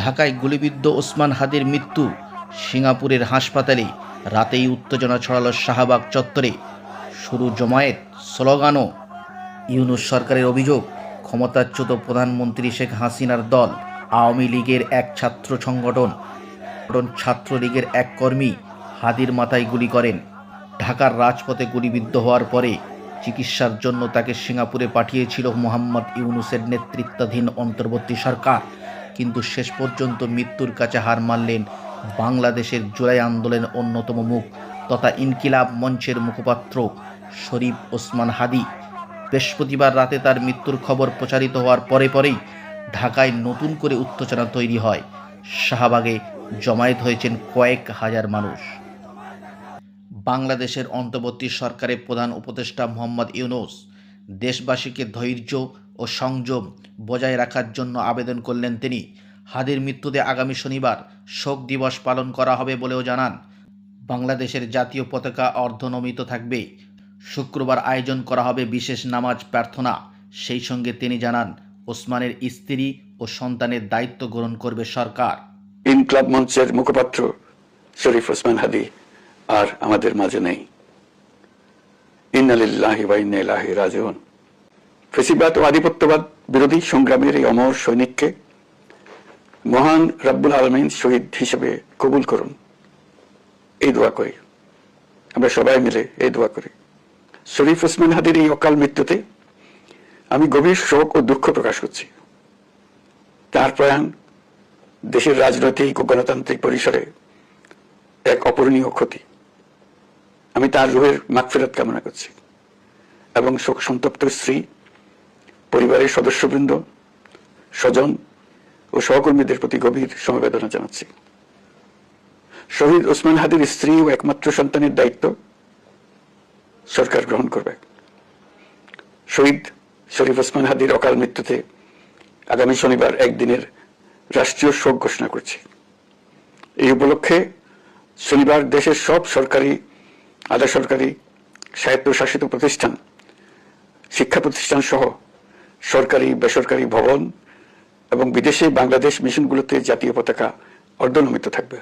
ঢাকায় গুলিবিদ্ধ ওসমান হাদির মৃত্যু, সিঙ্গাপুরের হাসপাতালে রাতেই উত্তেজনা ছড়াল শাহবাগ চত্বরে। শুরু জমায়েত স্লোগানও, ইউনুস সরকারের অভিযোগ, ক্ষমতাচ্যুত প্রধানমন্ত্রী শেখ হাসিনার দল, আওয়ামী লীগের এক ছাত্র সংগঠন ছাত্রলীগের এক কর্মী হাদির মাথায় গুলি করেন। ঢাকার রাজপথে গুলিবিদ্ধ হওয়ার পরে চিকিৎসার জন্য তাকে সিঙ্গাপুরে পাঠিয়েছিল মোহাম্মদ ইউনুসের নেতৃত্বাধীন অন্তর্বর্তী সরকার। কিন্তু শেষ পর্যন্ত মৃত্যুর কাছে হার মানলেন বাংলাদেশের জুলাই আন্দোলনের অন্যতম মুখ তথা ইনকিলাব মঞ্চের মুখপাত্র শরীফ ওসমান হাদি। বৃহস্পতিবার রাতে তার মৃত্যুর খবর প্রচারিত হওয়ার পরে পরেই ঢাকায় নতুন করে উত্তেজনা তৈরি হয়। শাহবাগে জমায়েত হয়েছেন কয়েক হাজার মানুষ। বাংলাদেশের অন্তর্বর্তী সরকারের প্রধান উপদেষ্টা মোহাম্মদ ইউনুস দেশবাসীকে ধৈর্য ও সংযম বজায় রাখার জন্য আবেদন করলেন তিনি। হাদির মৃত্যুতে আগামী শনিবার শোক দিবস পালন করা হবে বলেও জানান। বাংলাদেশের জাতীয় পতাকা অর্ধনমিত থাকবে। শুক্রবার আয়োজন করা হবে বিশেষ নামাজ প্রার্থনা। সেই সঙ্গে তিনি জানান, ওসমানের স্ত্রী ও সন্তানের দায়িত্ব গ্রহণ করবে সরকার। ইনকলাব মঞ্চের মুখপাত্র শরীফ ওসমান হাদি আর আমাদের মাঝে নেই। ইন্নালিল্লাহি ওয়া ইন্না ইলাইহি রাজিউন। ফেসিবাদ ও আধিপত্যবাদ বিরোধী সংগ্রামের এই অমর সৈনিককে মহান রাব্বুল আলমিন শহীদ হিসেবে কবুল করুন। এই দোয়া করি। আমরা সবাই মিলে এই দোয়া করি। শরীফ ওসমান হাদির এই অকাল মৃত্যুতে আমি গভীর শোক ও দুঃখ প্রকাশ করছি। তার প্রয়াণ দেশের রাজনৈতিক ও গণতান্ত্রিক পরিসরে এক অপূরণীয় ক্ষতি। আমি তার রুহের মাগফেরত কামনা করছি এবং শোক সন্তপ্ত স্ত্রী পরিবারের সদস্যবৃন্দ, স্বজন ও সহকর্মীদের প্রতি গভীর সমবেদনা জানাচ্ছি। শহীদ ওসমান হাদির স্ত্রী ও একমাত্র সন্তানের দায়িত্ব সরকার গ্রহণ করবে। শহীদ শরীফ ওসমান হাদির অকাল মৃত্যুতে আগামী শনিবার একদিনের রাষ্ট্রীয় শোক ঘোষণা করছি। এই উপলক্ষে শনিবার দেশের সব সরকারি, আধা সরকারি স্বায়ত্তশাসিত প্রতিষ্ঠান, শিক্ষা প্রতিষ্ঠান সহ সরকারি বেসরকারি ভবন এবং বিদেশে বাংলাদেশ মিশনগুলোতে জাতীয় পতাকা অর্ধনমিত থাকবে।